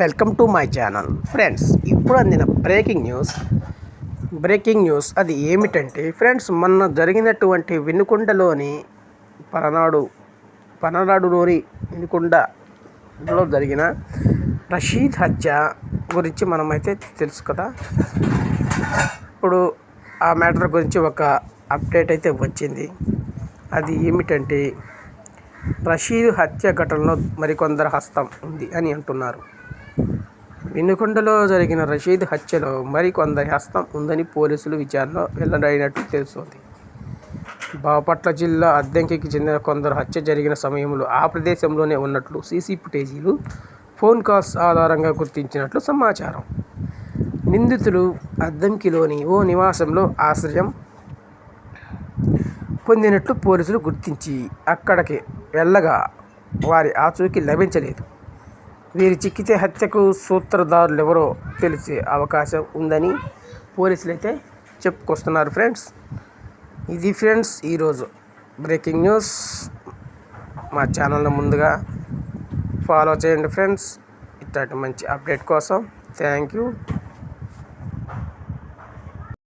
Welcome to my channel. Friends ఇప్పుడు అందిన breaking news breaking news అది ఏమిటంటే ఫ్రెండ్స్ మొన్న జరిగినటువంటి వినుకొండలోని పలనాడు పలనాడులోని వినుకొండలో జరిగిన రషీద్ హత్య గురించి మనమైతే తెలుసు కదా. ఇప్పుడు ఆ మ్యాటర్ గురించి ఒక అప్డేట్ అయితే వచ్చింది. అది ఏమిటంటే రషీద్ హత్య ఘటనలో మరికొందరు హస్తం ఉంది అని అంటున్నారు. వినుకొండలో జరిగిన రషీద్ హత్యలో మరికొందరి హస్తం ఉందని పోలీసులు విచారణలో వెల్లడైనట్టు తెలుస్తోంది. బాపట్ల జిల్లా అద్దెంకికి చెందిన కొందరు హత్య జరిగిన సమయంలో ఆ ప్రదేశంలోనే ఉన్నట్లు సీసీ ఫుటేజీలు ఫోన్ కాల్స్ ఆధారంగా గుర్తించినట్లు సమాచారం. నిందితులు అద్దంకిలోని ఓ నివాసంలో ఆశ్రయం పొందినట్లు పోలీసులు గుర్తించి అక్కడికి వెళ్ళగా వారి ఆచూకీ లభించలేదు. వీరి చిక్కితే హత్యకు సూత్రధారులు ఎవరో తెలిసే అవకాశం ఉందని పోలీసులు అయితే చెప్పుకొస్తున్నారు ఫ్రెండ్స్. ఇది ఫ్రెండ్స్ ఈరోజు బ్రేకింగ్ న్యూస్. మా ఛానల్ని ముందుగా ఫాలో చేయండి ఫ్రెండ్స్. ఇట్లాంటి మంచి అప్డేట్ కోసం థ్యాంక్ యూ.